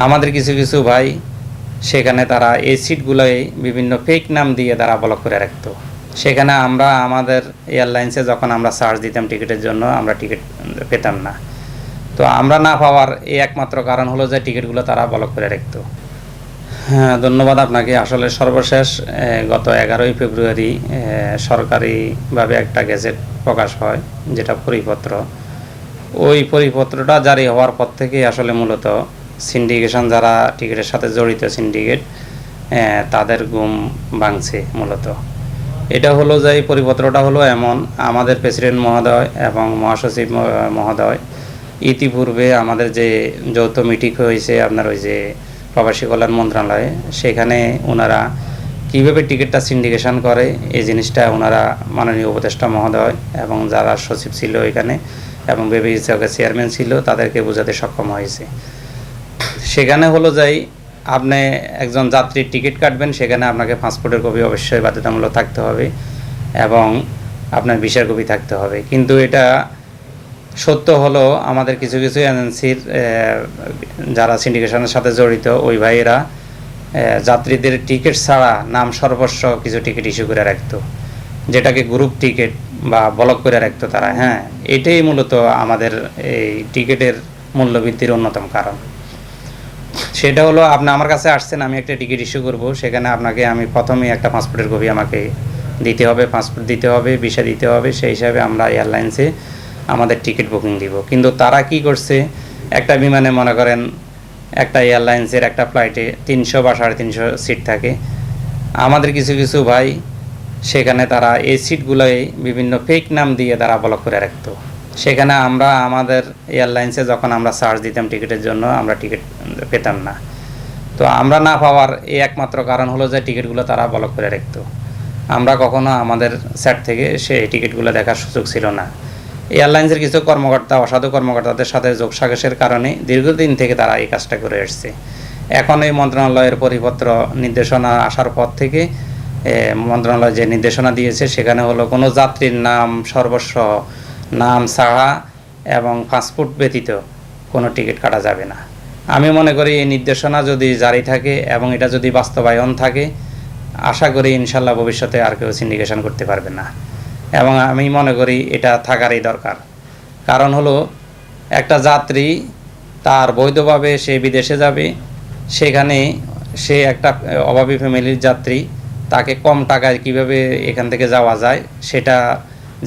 আমাদের কিছু কিছু ভাই, সেখানে তারা এই সিটগুলোই বিভিন্ন ফেক নাম দিয়ে তারা ব্লক করে রাখতো। সেখানে আমরা আমাদের এয়ারলাইন্সে যখন আমরা সার্চ দিতাম টিকিটের জন্য, আমরা টিকিট পেতাম না। তো আমরা না পাওয়ার এই একমাত্র কারণ হলো যে টিকিটগুলো তারা ব্লক করে রাখতো। হ্যাঁ ধন্যবাদ আপনাকে। আসলে সর্বশেষ গত এগারোই ফেব্রুয়ারি সরকারিভাবে একটা গেজেট প্রকাশ হয়, যেটা পরিপত্র। ওই পরিপত্রটা জারি হওয়ার পর থেকেই আসলে মূলত সিন্ডিকেশন যারা টিকিটের সাথে জড়িত সিন্ডিকেট তাদের গুম ভাঙছে মূলত। এটা হলো যে পরিপত্রটা হলো এমন আমাদের প্রেসিডেন্ট মহোদয় এবং মহাসচিব মহোদয় ইতিপূর্বে আমাদের যে যৌথ মিটিং হয়েছে আপনার ওই যে প্রবাসী কল্যাণ মন্ত্রণালয়ে, সেখানে ওনারা কীভাবে টিকিটটা সিন্ডিকেশন করে, এই জিনিসটা ওনারা মাননীয় উপদেষ্টা মহোদয় এবং যারা সচিব ছিল এখানে এবং বেবি চেয়ারম্যান ছিল, তাদেরকে বোঝাতে সক্ষম হয়েছে। সেখানে হলো যাই, আপনি একজন যাত্রীর টিকিট কাটবেন, সেখানে আপনাকে পাসপোর্টের কপি অবশ্যই বাধ্যতামূলক থাকতে হবে এবং আপনার ভিসার কপি থাকতে হবে। কিন্তু এটা সত্য হলো আমাদের কিছু কিছু এজেন্সির যারা সিন্ডিকেশনের সাথে জড়িত, ওই ভাইয়েরা যাত্রীদের টিকিট ছাড়া নাম সর্বস্ব কিছু টিকিট ইস্যু করে রাখতো, যেটাকে গ্রুপ টিকিট বা ব্লক করে রাখতো তারা। হ্যাঁ এটাই মূলত আমাদের এই টিকিটের মূল্যবৃদ্ধির অন্যতম কারণ। সেটা হলো আপনি আমার কাছে আসছেন, আমি একটা টিকিট ইস্যু করব। সেখানে আপনাকে আমি প্রথমেই একটা পাসপোর্টের কপি আমাকে দিতে হবে পাসপোর্ট দিতে হবে ভিসা দিতে হবে। সেই হিসাবে আমরা এয়ারলাইন্সে আমাদের টিকিট বুকিং দিব। কিন্তু তারা কি করছে? একটা বিমানে মনে করেন একটা এয়ারলাইন্সের একটা ফ্লাইটে তিনশো বা সাড়ে তিনশো সিট থাকে। আমাদের কিছু কিছু ভাই সেখানে তারা এই সিটগুলোয় বিভিন্ন ফেক নাম দিয়ে তারা ব্লক করে রাখতো। সেখানে আমরা আমাদের এয়ারলাইন্সে যখন আমরা সার্চ দিতাম টিকিটের জন্য, আমরা টিকিট পেতাম না। তো আমরা না পাওয়ার এই একমাত্র কারণ হলো যে টিকিটগুলো তারা ব্লক করে রাখতো। আমরা কখনো আমাদের সেট থেকে সেই টিকিটগুলো দেখার সুযোগ ছিল না। এয়ারলাইন্সের কিছু কর্মকর্তা, অসাধু কর্মকর্তাদের সাথে যোগসাগসের কারণে দীর্ঘদিন থেকে তারা এই কাজটা করে এসছে। এখন এই মন্ত্রণালয়ের পরিপত্র নির্দেশনা আসার পর থেকে মন্ত্রণালয় যে নির্দেশনা দিয়েছে, সেখানে হলো কোনো যাত্রীর নাম সর্বস্ব নাম ছাড়া এবং পাসপোর্ট ব্যতীত কোনো টিকিট কাটা যাবে না। আমি মনে করি এই নির্দেশনা যদি জারি থাকে এবং এটা যদি বাস্তবায়ন থাকে, আশা করি ইনশাল্লাহ ভবিষ্যতে আর কেউ সিন্ডিকেশন করতে পারবে না। এবং আমি মনে করি এটা থাকারই দরকার। কারণ হলো, একটা যাত্রী তার বৈধভাবে সে বিদেশে যাবে, সেখানে সে একটা অভাবী ফ্যামিলির যাত্রী, তাকে কম টাকায় কীভাবে এখান থেকে যাওয়া যায়, সেটা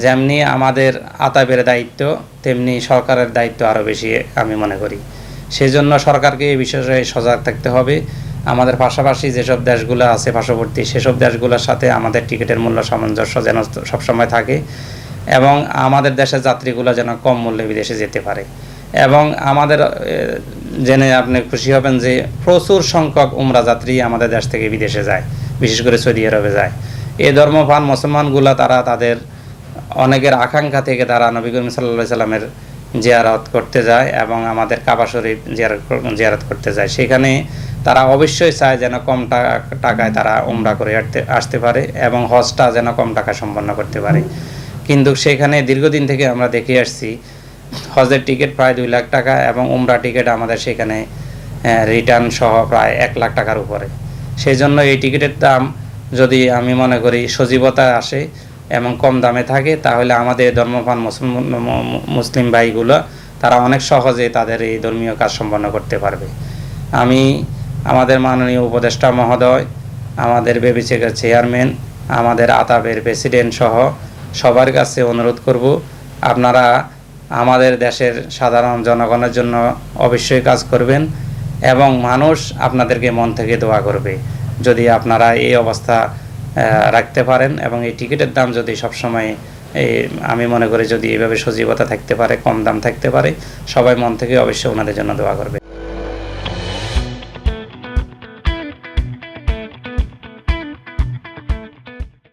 যেমনি আমাদের আতাবের দায়িত্ব, তেমনি সরকারের দায়িত্ব আরও বেশি আমি মনে করি। সেজন্য সরকারকে এই বিষয়ে সজাগ থাকতে হবে। আমাদের পাশাপাশি যেসব দেশগুলো আছে পার্শ্ববর্তী, সেসব দেশগুলোর সাথে আমাদের টিকিটের মূল্য সামঞ্জস্য যেন সবসময় থাকে এবং আমাদের দেশের যাত্রীগুলো যেন কম মূল্যে বিদেশে যেতে পারে। এবং আমাদের জেনে আপনি খুশি হবেন যে প্রচুর সংখ্যক উমরা যাত্রী আমাদের দেশ থেকে বিদেশে যায়, বিশেষ করে সৌদি আরবে যায়। এই ধর্মপান মুসলমানগুলা তারা তাদের অনেকের আকাঙ্ক্ষা থেকে তারা নবী করিম সাল্লা সাল্লামের জিয়ারত করতে যায় এবং আমাদের কাবা শরীফ জিয়ারত জিয়ারত করতে যায়। সেখানে তারা অবশ্যই চায় যেন কম টাকা- টাকায় তারা উমরা করে আসতে আসতে পারে এবং হজটা যেন কম টাকা সম্পন্ন করতে পারে। কিন্তু সেখানে দীর্ঘদিন থেকে আমরা দেখে আসছি, হজের টিকিট প্রায় দুই লাখ টাকা এবং উমরা টিকিট আমাদের সেখানে রিটার্ন সহ প্রায় এক লাখ টাকার উপরে। সেই জন্য এই টিকিটের দাম যদি আমি মনে করি সজীবতা আসে এবং কম দামে থাকে, তাহলে আমাদের ধর্মপান মুসলমান মুসলিম ভাইগুলো, তারা অনেক সহজে তাদের এই ধর্মীয় কাজ সম্পন্ন করতে পারবে। আমি, আমাদের মাননীয় উপদেষ্টা মহোদয়, আমাদের বেবিচেকের চেয়ারম্যান, আমাদের আতাবের প্রেসিডেন্ট সহ সবার কাছে অনুরোধ করব, আপনারা আমাদের দেশের সাধারণ জনগণের জন্য অবশ্যই কাজ করবেন এবং মানুষ আপনাদেরকে মন থেকে দোয়া করবে। যদি আপনারা এই অবস্থা রাখতে পারেন এবং এই টিকিটের দাম যদি সবসময় আমি মনে করি যদি এভাবে সজীবতা থাকতে পারে, কম দাম থাকতে পারে, সবাই মন থেকে অবশ্যই ওনাদের জন্য দোয়া করবে।